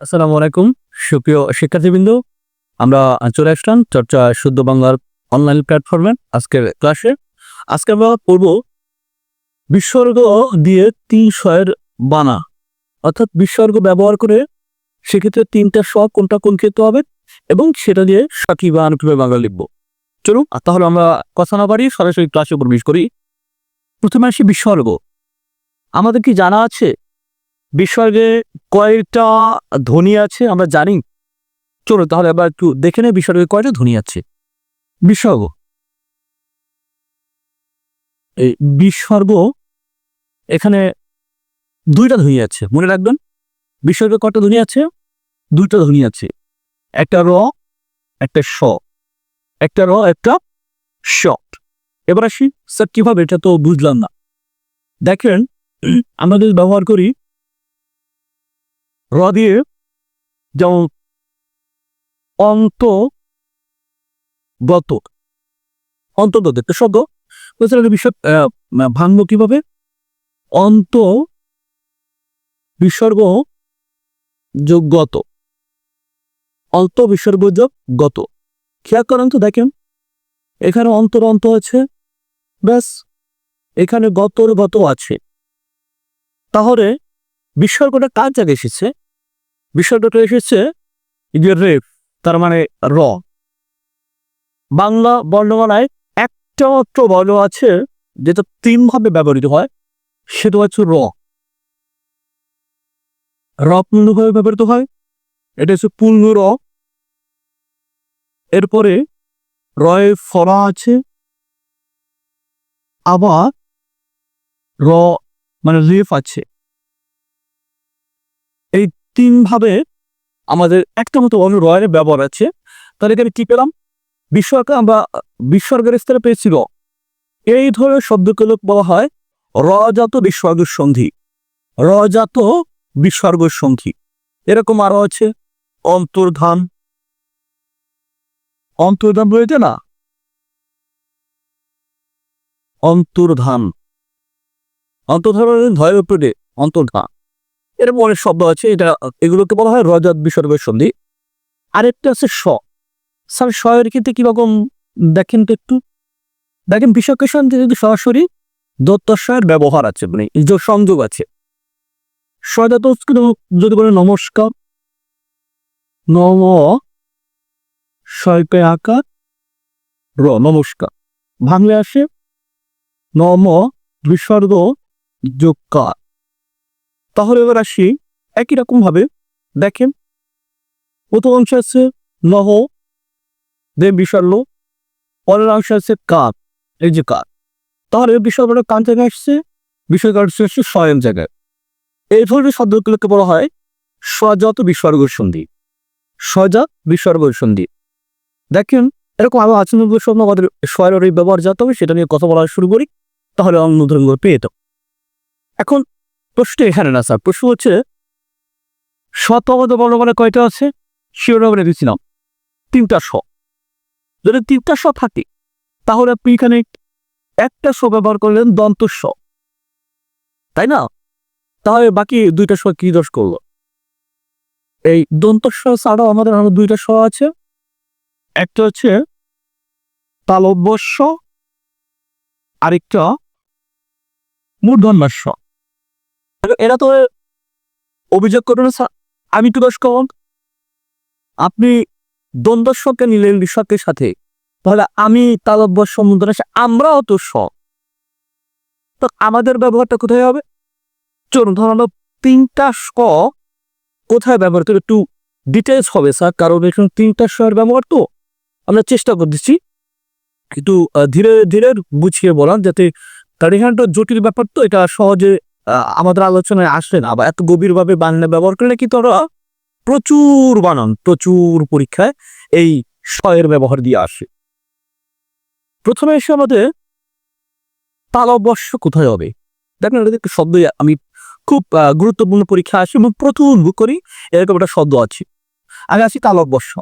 আসসালামু আলাইকুম, সুপ্রিয় শিক্ষার্থীবৃন্দ। আমরা চলে আসলাম চর্চা শুদ্ধ বাংলার অনলাইন প্ল্যাটফর্মে আজকের ক্লাসে। আজকে আমরা পড়ব বিসর্গ দিয়ে তিন শয়ের বানা। অর্থাৎ বিসর্গ ব্যবহার করে সেক্ষেত্রে তিনটা স কোনটা কোন ক্ষেত্রে হবে এবং সেটা দিয়ে সঠিক বানান কীভাবে বাংলা লিখব। চলুন তাহলে আমরা কথা না পারি সরাসরি ক্লাসে প্রবেশ করি। প্রথমে আসি বিসর্গ। আমাদের কি জানা আছে বিসর্গে কয়টা ধ্বনি আছে, আমরা জানি। চলো তাহলে আবার একটু দেখে নেই বিসর্গে কয়টা ধ্বনি আছে। বিসর্গ। এই বিসর্গ, এখানে দুইটা ধ্বনি আছে, মনে রাখবেন। বিসর্গে কয়টা ধ্বনি আছে? দুইটা ধ্বনি আছে। একটা র, একটা স। একটা র, একটা স এবার আসি, স্যার, কীভাবে? এটা তো বুঝলাম না। দেখেন, আমরা যদি ব্যবহার করি র দিয়ে যেমন অন্ত গত অন্তর্গত একটা শব্দ। বিষয় আহ, ভাঙবো কীভাবে? অন্ত বিসর্গ যোগ গত অন্ত বিসর্গ গত খেয়াল করেন তো দেখেন। এখানে অন্তর অন্ত আছে ব্যাস। এখানে গতর গত আছে। তাহলে বিসর্গটা কার জায়গায় এসেছে? বিসর্গটা এসেছে রেফ, তার মানে র। বাংলা বর্ণমালায় একটা মাত্র বর্ণ আছে যেটা তিন ভাবে ব্যবহৃত হয়, সেটা হচ্ছে র। র পূর্ণভাবে ব্যবহৃত হয়, এটা হচ্ছে পূর্ণ র। এরপরে রয়ে ফরা আছে, আবার র মানে রেফ আছে। তিন ভাবে আমাদের একটা মতো অন্য রয়ের ব্যবহার আছে। তাহলে এখানে কি পেলাম? বিসর্গ আমরা বিসর্গের স্তরে পেয়েছিল। এই ধরনের শব্দগুলো বলা হয় রজাত বিসর্গ সন্ধি। রজাত বিসর্গ সন্ধি। এরকম আরও আছে। অন্তর্ধান। অন্তর্ধান রয়েছে না? অন্তর্ধান। অন্তর্ধান ধয়ের উপরে অন্তর্ধান। এরকম অনেক শব্দ আছে, এটা এগুলোকে বলা হয় রজত বিসর্গের সন্ধি। আরেকটা আছে স স্যার স এর ক্ষেত্রে কীরকম দেখেন তো একটু। দেখেন, বিসর্গের সন্ধি যদি সরাসরি দত্তস্বয়ের ব্যবহার আছে মানে যে সংযোগ আছে। সদাত যদি বলে নমস্কার, নম শয়কে আকার, র নমস্কার। ভাঙলে আসে নম বিসর্গ যোগকার তাহলে এবার আসি একই রকম ভাবে। দেখেন, প্রথম অংশ আছে লহ দেব বিসর্গ পরের অংশ আছে কাক এই যে কাক তাহলে বিসর্গটা কান থেকে আসছে? বিসর্গ আসছে স্বয়ং জায়গায়। এই ধরনের শব্দগুলোকে বলা হয় স্বজাত বিসর্গ সন্ধি। স্বজাত বিসর্গ সন্ধি। দেখেন, এরকম আরও আছে শব্দ, আমাদের স্বয়ের ব্যবহার যাতে হবে সেটা নিয়ে কথা বলা শুরু করি, তাহলে অন্য ধরনের পেয়ে যেতাম এখন প্রশ্ন এখানে না, স্যার। প্রশ্ন হচ্ছে শতপদ বর্ণমালা কয়টা আছে? শিরোনামে দিয়েছিলাম তিনটা শ। যদি তিনটা শ থাকে, তাহলে আপনি এখানে একটা স ব্যবহার করলেন দন্ত স তাই না? তাহলে বাকি দুইটা শ কি দোষ করল? এই দন্ত স ছাড়াও আমাদের আরও দুইটা শ আছে। একটা হচ্ছে তালব্যস্য আরেকটা মূর্ধন্যাস্য এরা তো অভিযোগ করবেন আমি তো দোষ কম আপনি দ্বন্দ্বস্বকে নিলেন বিশ্বকের সাথে। তাহলে আমি তালব্য সমুদ্র আমরাও তো স তো আমাদের ব্যবহারটা কোথায় হবে? চলুন ধরুন তিনটা স কোথায় ব্যবহার করতে একটু ডিটেলস হবে স্যার কারণ এখানে তিনটা স্বর ব্যবহার তো। আমরা চেষ্টা করতেছি। আহ, ধীরে ধীরে বুঝিয়ে বলার যাতে তার এখানটা জটিল ব্যাপার তো এটা সহজে আমাদের আলোচনায় আসে না, বা এত গভীরভাবে বাংলা ব্যবহার করলে কি তোরা প্রচুর বানান, প্রচুর পরীক্ষায় এই শয়ের ব্যবহার দিয়ে আসে। প্রথমে এসে আমাদের তালবর্ষ কোথায় হবে? দেখেন, এটা একটু শব্দ আমি খুব গুরুত্বপূর্ণ পরীক্ষা আসে এবং প্রথম করি, এরকম একটা শব্দ আছে। আমি আছি তালবর্ষ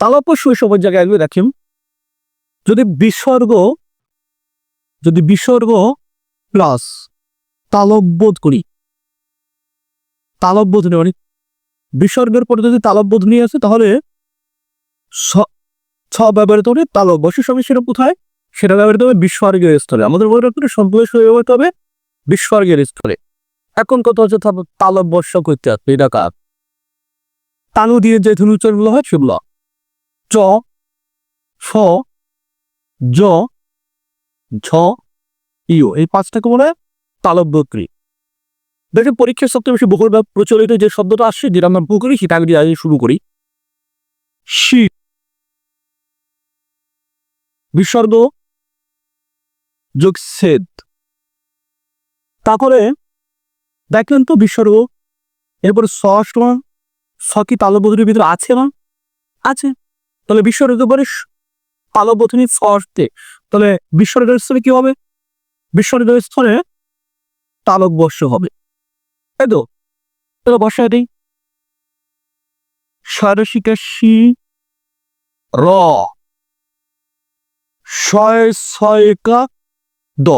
তালবর্ষ ওই সবার জায়গায় আসবে, দেখেন। যদি বিসর্গ যদি বিসর্গ প্লাস তালব্বোধ করি। তালব্বোধ মানে বিসর্গের পরে যদি তালব বদলি আছে তাহলে ছ ব্যবহৃত হবে তালব বসে সঙ্গে সেটা কোথায়? সেটা ব্যবহৃত হবে বিস্বর্গের স্থলে। আমাদের মনে রাখতে সম্পূর্ণ ব্যবহৃত হবে বিস্বর্গের স্থলে। এখন কত হচ্ছে তালব- করতে আসবে, এটা কার? তালু দিয়ে যে ধনুচরগুলো হয় সেগুলো। চ, ফ, জ, ঝ ইউ এই পাঁচটাকে বলে তালব বক্রি দেখে পরীক্ষার সবচেয়ে বেশি বহুল প্রচলিত যে শব্দটা আসছে যেটা আমরা বহু করি, সেটা আগে শুরু করি। শি। বিসর্গ। যোগ সেদ তারপরে দেখলেন তো বিসর্গ। এরপরে স সমান স কি ভিতরে আছে না? আছে। তাহলে বিসর্গের পরে স- তালবধুরী ফর্তে তাহলে বিসর্গের স্থলে কি হবে? বিসর্গের স্থলে তালব বর্ষ হবে। তাই তো? দিই সারসিকাশি র। ছয় ছয়কা দ।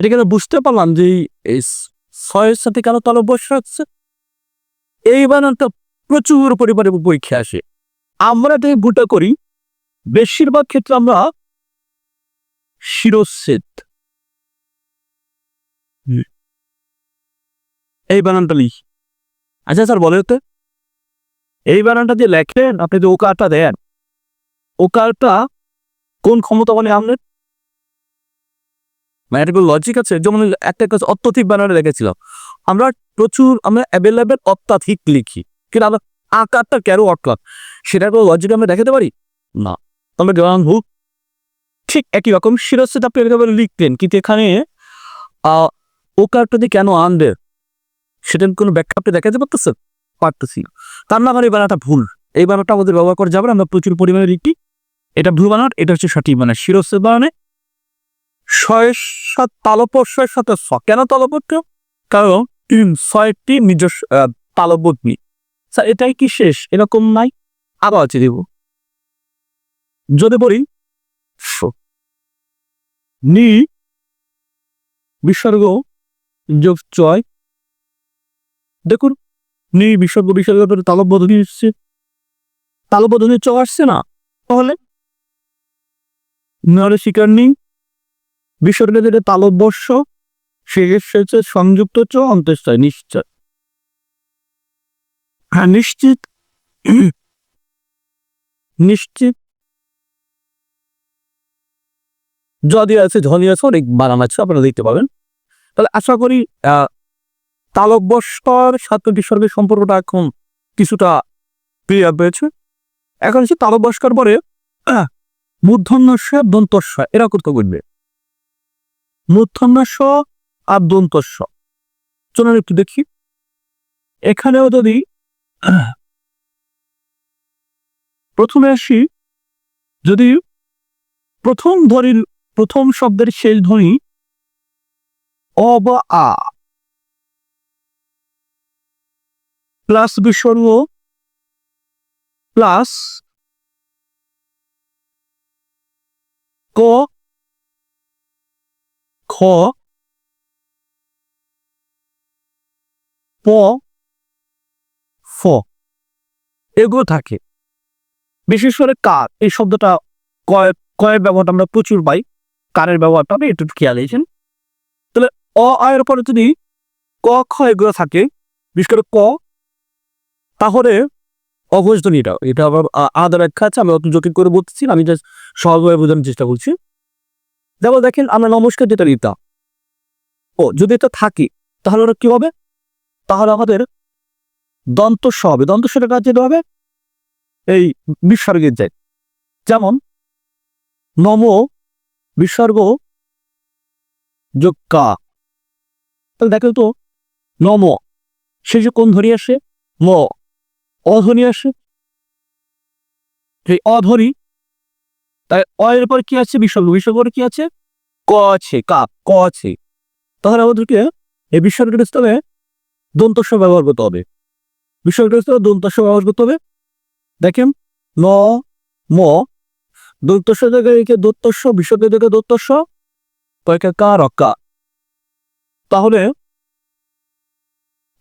এটা কেন বুঝতে পারলাম যে এই ছয়ের সাথে কেন বর্ষ হচ্ছে? এই বানানটা প্রচুর পরিমাণে পরীক্ষা আসে। আমরা এটাকে ভুটা করি, বেশিরভাগ ক্ষেত্রে আমরা শিরোচ্ছেদ। এই বানানটা লিখি। আচ্ছা স্যার বলে তো। এই বানানটা যে লেখেন, আপনি যে ওকারটা দেন। ও ওকারটা কোন ক্ষমতা বলে আমাদের মানে একটা লজিক আছে, যেমন একটা কাজ অত্যধিক বানানে রেখেছিলাম। আমরা প্রচুর, আমরা অ্যাভেলেবেল অত্যাধিক লিখি। কিন্তু আমরা আকারটা কেন অটকাত সেটা কোনো লজিক আমরা দেখাতে পারি? না। আমরা গ্রাম হুক ঠিক একই রকম শিরস্যটা আপনি এভাবে লিখতেন কিন্তু এখানে ওকারটা যে কেন আনবে? সেটার কোনো ব্যাখ্যা আপনি দেখাতে পারতেছি না। তার না আমার এই বানাটা ভুল। এই বানাটা আমাদের ব্যবহার করা যাবে আমরা প্রচুর পরিমাণে লিখি এটা ভুল বানান এটা হচ্ছে সঠিক বানান। শিরস্যের বানানে ছয়ের সাত তালপস্যের সাথে স কেন তালপত্র কারণ ছয়টি নিজস্ব আহ, তালবগ্নি স্যার এটাই কি শেষ? এরকম নাই? আরও আছে দেব। যদি বলি। নি বিসর্গ যোগ চয় দেখুন নি বিসর্গ বিসর্গ করে তালবদ্ধনি এসছে। তালবদ্ধনি চ আসছে না? তাহলে? নাহলে শিকার নেই। বিসর্গে যেটা শেষের শেষে সংযুক্ত চ অন্ত্যেষ্টায় নিশ্চয়। হ্যাঁ নিশ্চিত। নিশ্চিত। যদি আছে ধ্বনি আছে, অনেক বানান আছে, আপনারা দেখতে পাবেন। তাহলে আশা করি তালব্যস্বর সাথে বিসর্গের সম্পর্কটা এখন কিছুটা ক্লিয়ার পেয়েছে এখন হচ্ছে তালব্যস্কর পরে মূর্ধন্যস্ব দন্তস্ব এরা করতে করবে? মূর্ধন্যস্ব আর দন্তস্ব চলুন একটু দেখি। এখানেও যদি প্রথমে আসি, যদি প্রথম ধ্বনির, প্রথম শব্দের শেষ ধ্বনি অ বা আ। প্লাস বিসর্গ প্লাস ক। খ। প। ফ। এগুলো থাকে। বিশেষ করে কার এই শব্দটা কয় কয়ের ব্যবহারটা আমরা প্রচুর পাই। কারের ব্যবহারটা আপনি একটু খেয়াল দিয়েছেন অ আয়ের পরে যদি ক, খ এগুলো থাকে, বিশেষ করে ক, তাহলে অঘোষধ্বনি এটা এটা আবার আ- আলাদা ব্যাখ্যা আছে, আমি অত জটিল করে বলতেছি আমি জাস্ট সহজভাবে বোঝানোর চেষ্টা করছি। যেমন দেখেন, আমরা নমস্কার যেটা দিতাম ও, যদি এটা থাকে, তাহলে ওটা কি হবে? তাহলে আমাদের দন্তস্ব হবে। দন্তস্বটা কাজ যেতে হবে? এই বিসর্গের যায় যেমন, নম বিসর্গ যোগ কা। তাহলে দেখো তো নম শেষে কোন ধ্বনি আসে? ম। অধ্বনি আসে? এই অধ্বনি তাই অ এর পর কি আছে বিসর্গ বিসর্গ পরে কি আছে? ক আছে, কা, ক আছে। তাহলে আমাদেরকে এই বিসর্গের স্থলে দন্তস্ব ব্যবহার করতে হবে। বিসর্গের স্থলে দন্তস্ব ব্যবহার করতে হবে। দেখেন, ন, ম। দৈত্যস্ব জায়গায় দত্তস্ব বিসর্গের জায়গায় দত্তস্ব কয়েকে কা তাহলে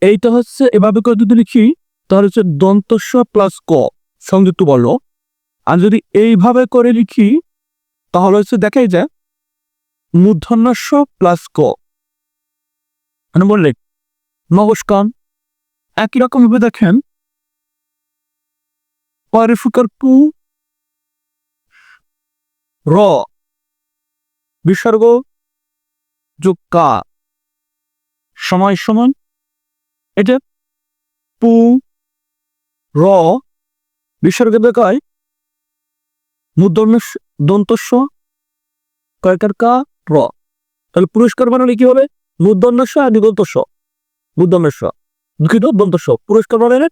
এইটা হচ্ছে, এভাবে করে যদি লিখি, তাহলে হচ্ছে দন্তস্ব প্লাস ক, সংযুক্ত বর্ণ। আর যদি এইভাবে করে লিখি, তাহলে হচ্ছে দেখাই যায়, মূর্ধন্যস্ব প্লাস ক। মানে বললেন নমস্কার, একই রকম ভাবে দেখেন পরিফুকার টু র, বিসর্গ যোগ কা সময় সমান এটা পু, র বিসর্গ দেখায় মুদ্রণ দন্তস্ব কয়েকার কা? র। তাহলে পুরস্কার বানালে কি হবে? মুদ্রণ্যস্ব আর দিগন্তস্ব মুদ্রণ্যস্ব দুঃখিত, দন্তস্ব। পুরস্কার বানালে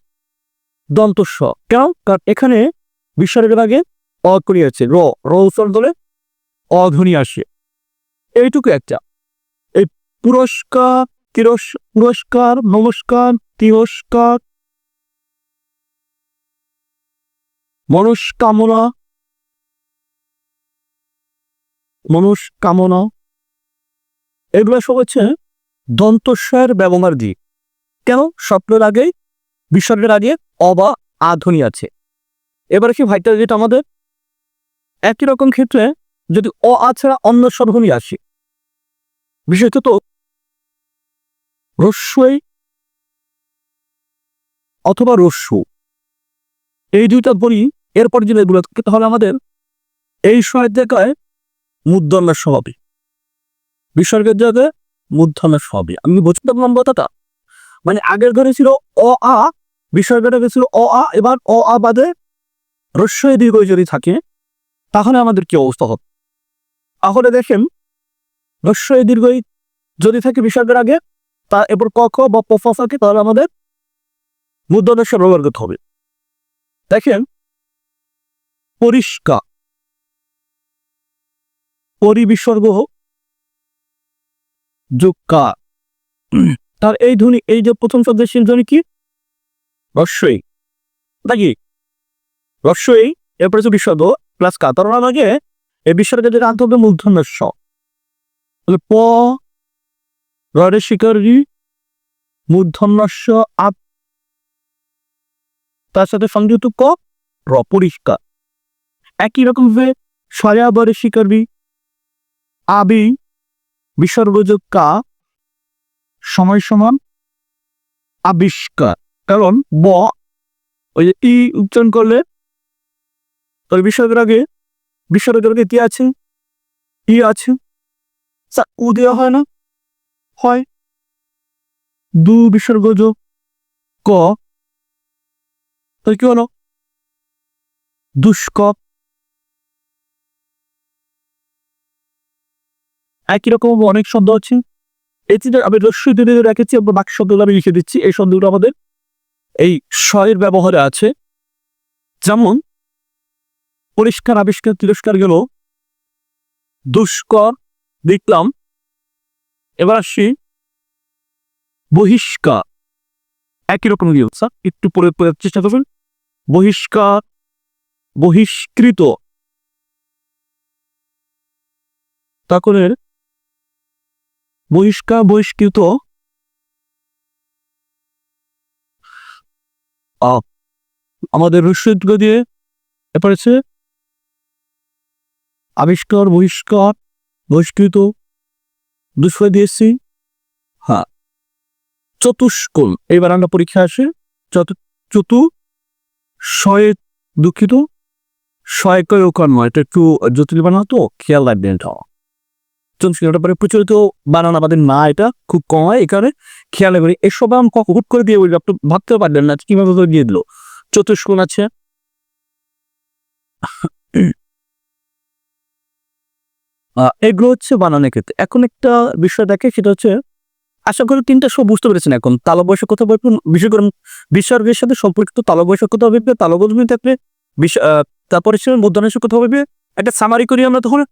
দন্তস্ব। কেন? কারণ এখানে বিসর্গের আগে অ করিয়াছে র র উচ্চার দলে অধ্বনি আসে। এইটুকু একটা। এই পুরস্কার তিরস পুরস্কার নমস্কার, তিরস্কার। মনস্কামনা। মনস্কামনা। এগুলো সব হচ্ছে দন্তস্বয়ের ব্যবহার দিক কেন? স্বপ্নের আগে, বিসর্গের আগে অবা আধ্বনি আছে। এবার কি ভাইটা যেটা আমাদের? একই রকম ক্ষেত্রে যদি অ আছাড়া অন্য স্বরধ্বনি আসে, বিশেষত রস্যই অথবা রস্যু। এই দুইটা বলি, এরপর যদি এগুলো তাহলে আমাদের এই সময়ের জায়গায় মুদ্রণের স্বভাবে বিসর্গের জায়গায় মূর্ধনের স্বভাবে আমি বুঝতে পারলাম কথাটা? মানে আগের ঘরে ছিল অ, আ বিসর্গটা গেছিল অ, আ, এবার অ, আ বাদে রস্যই দীর্ঘ যদি থাকে, তাহলে আমাদের কি অবস্থা হবে? তাহলে দেখেন, রস্যই দীর্ঘই যদি থাকে বিসর্গের আগে তা এরপর খ বা প থাকে তাহলে আমাদের স্বর ব্যবহার করতে হবে। দেখেন, পরিষ্কার। পরিবিসর্গ যুক্কা তার এই ধ্বনি, এই যে প্রথম শব্দের শেষ ধ্বনি কি? রস্যই। নাকি রস্যই, এরপরে হচ্ছে বিসর্গ প্লাস কা তার আগে এই বিসর্গের যেটা আনতে হবে মূর্ধন্য স প রে শিকারি, মূর্ধন্যস্য আপ, তার সাথে সংযুক্ত ক, র পরিষ্কার। একই রকম ভাবে সয়াবরে শিকারবি আবি বিসর্গযোগ কা, সময় সমান আবিষ্কার। কারণ ব, ওই যে ই উচ্চারণ করলে, তোর বিসর্গের আগে বিসর্গের আগে কি আছে? ই আছে। উ দেওয়া হয় না। হয়। দু বিসর্গজ ক। তো কি হলো? দুষ্কপ একই রকম অনেক শব্দ আছে। এই চিন্তা আমি রস্যই দিনে রেখেছি, আমরা বাকি শব্দগুলো আমি লিখে দিচ্ছি। এই শব্দগুলো আমাদের এই স্বয়ের ব্যবহারে আছে। যেমন, পরিষ্কার আবিষ্কার তিরস্কার গেল। দুষ্কর দেখলাম এবার আসি বহিষ্কার একই রকম ইউসা একটু পরে পরে চেষ্টা করবেন। বহিষ্কার বহিষ্কৃত। তারপরে বহিষ্কার বহিষ্কৃত। আমাদের রস্যুদ্গ দিয়ে এরপর আছে আবিষ্কার, বহিষ্কার, বহিষ্কৃত। দুষ্কর দিয়েছি। হ্যাঁ চতুষ্কোণ। এইবার আমরা পরীক্ষা আসে। চতু শয়ে দুঃখিত। শয় কয় নয়। এটা একটু জটিল বানাতো খেয়াল রাখবেন এটা। চতুষ্কোণটা পরে প্রচলিত বানান আমাদের না এটা। খুব কম হয় এখানে। খেয়াল রাখবেন, এসব আমি হুট করে দিয়ে বলবি। আপনি ভাবতে পারবেন না কীভাবে করে দিয়ে দিল। চতুষ্কোণ আছে। এগুলো হচ্ছে বানানের ক্ষেত্রে। এখন একটা বিষয় দেখে সেটা হচ্ছে আশা করি তিনটা সব বুঝতে পেরেছেন এখন। তালব বয়সের কথা বলবেন বিশেষ করে বিসর্গের সাথে সম্পর্কিত তালব বয়সের কথা বলবে তালব থাকলে বিশ- আহ, তারপরে ছিল মুদ্রণের কথা বলবে। একটা সামারি করি আমরা তখন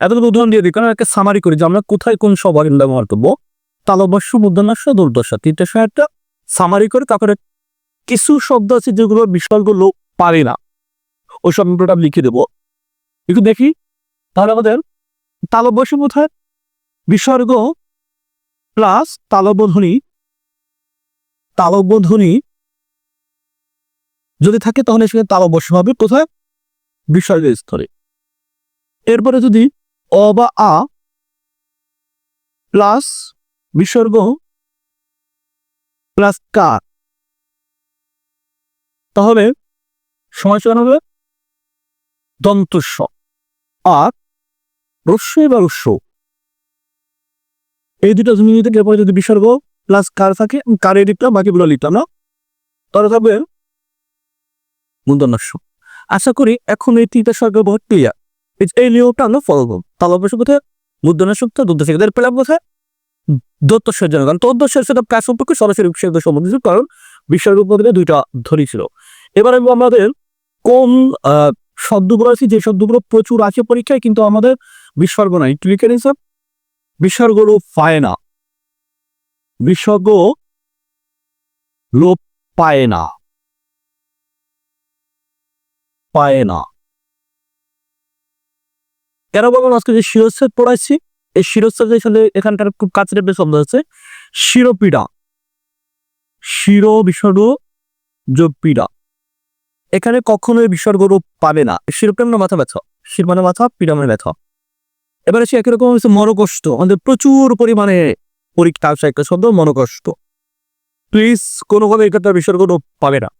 এতগুলো উদাহরণ দিয়ে দিই কারণ একটা সামারি করি যে আমরা কোথায় কোন সবার ব্যবহার করব। তালবস্য মুদ্রণাস্য দুর্দশা তিনটা সময় একটা সামারি করে তারপরে কিছু শব্দ আছে যেগুলো বিসর্গ লোক পারে না। ওই শব্দটা লিখে দেবো। একটু দেখি। তাহলে আমাদের তালব্যস্য কোথায় বিসর্গ প্লাস তালব্যধ্বনি তালব্যধ্বনি যদি থাকে তাহলে সেখানে তাল অবশ্যই হবে কোথায়? বিসর্গের স্তরে এরপরে যদি অ বা আ প্লাস বিসর্গ প্লাস কা, তাহলে সমাচয়ন হবে? দন্তস্ব আর রস্যই বা রস্য এই দুটো থেকে এরপরে যদি বিসর্গ প্লাস কার থাকে কারে লিখলাম বাকিগুলো লিখলাম, না? তাহলে থাকবে মূর্ধন্যাস্য আশা করি এখন এই তিনটা সরকার বহুত ক্লিয়ার এই নিয়মটা আমরা ফলো করব। তাহলে অবশ্য কোথায় মুদ্রণাশক্ত দুধ থেকে পেলাম কোথায় দত্তস্বের জন্য কারণ তদ্দস্বের সাথে কাজ সম্পর্কে সরাসরি বিশ্বযুদ্ধ সম্বন্ধিত কারণ বিশ্বের উপরে দুইটা ধরি ছিল। এবার আমাদের কোন শব্দগুলো আছে যে শব্দগুলো প্রচুর আছে পরীক্ষায়, কিন্তু আমাদের বিসর্গ নাই লিখে নিন স্যার বিসর্গগুলো পায় না। বিসর্গ লোপ পায় না। পায় না। বললাম আজকে যে শিরোচ্ছেদ পড়াচ্ছি এই শিরোচ্ছেদের সাথে এখানকার খুব কাছের একটা শব্দ আছে শিরোপীড়া। শিরো বিসর্গ যোগ পীড়া এখানে কখনোই বিসর্গ রূপ পাবে না। শিরোপীড়া মানে মাথা ব্যথা। শির মানে মাথা পীড়া মানে ব্যথা। এবারে সে একই রকম হচ্ছে মনোকষ্ট আমাদের প্রচুর পরিমাণে পরীক্ষা আসে একটা শব্দ মনোকষ্ট প্লিজ কোনো কোনো এখানটা বিসর্গ পাবে না।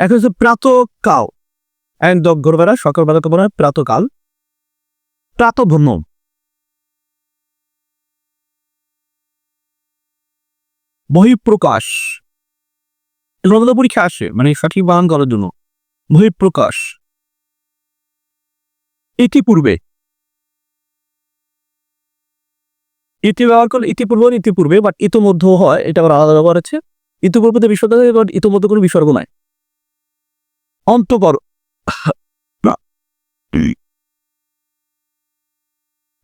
এখন হচ্ছে প্রাতকাল। অ্যান্ড দগ্ধরবেলা সকালবেলা তো মনে হয় প্রাতকাল। প্রাতভ্রম বহিঃপ্রকাশ। এগুলো পরীক্ষা আসে মানে সঠিক বানান করার জন্য। বহিঃপ্রকাশ। ইতিপূর্বে ইতি ব্যবহার করলে ইতিপূর্ব ইতিপূর্বে বাট ইতিমধ্যেও হয়, এটা আবার আলাদা ব্যবহার আছে। ইতিপূর্বে বিসর্গ থাকে বাট ইতিমধ্যে কোনো বিসর্গ নাই। অন্তকর,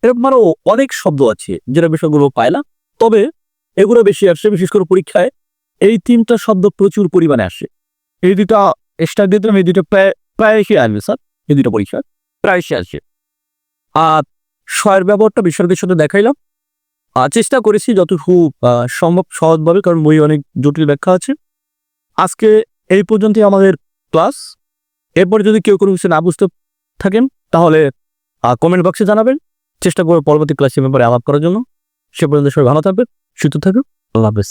এরকম আরও অনেক শব্দ আছে, যেটা বিষয়গুলো পায় না। তবে এগুলো বেশি আসে, বিশেষ করে পরীক্ষায়। এই তিনটা শব্দ প্রচুর পরিমাণে আসে। এই দুটা স্টার দিলাম, এই দুটো প্রায় প্রায় এসে আসবে স্যার এই দুটো পরীক্ষা প্রায় এসে আসে। আর স্বয়ের ব্যবহারটা বিসর্গের সাথে দেখাইলাম। চেষ্টা করেছি যতটুকু সম্ভব সহজভাবে, কারণ বই অনেক জটিল ব্যাখ্যা আছে। আজকে এই পর্যন্তই আমাদের ক্লাস। এরপরে যদি কেউ কোনো কিছু না বুঝতে থাকেন, তাহলে কমেন্ট বক্সে জানাবেন। চেষ্টা করব পরবর্তী ক্লাসের ব্যাপারে আলাপ করার জন্য। সে পর্যন্ত সবাই ভালো থাকবেন, সুস্থ থাকবেন। আল্লাহ হাফেজ।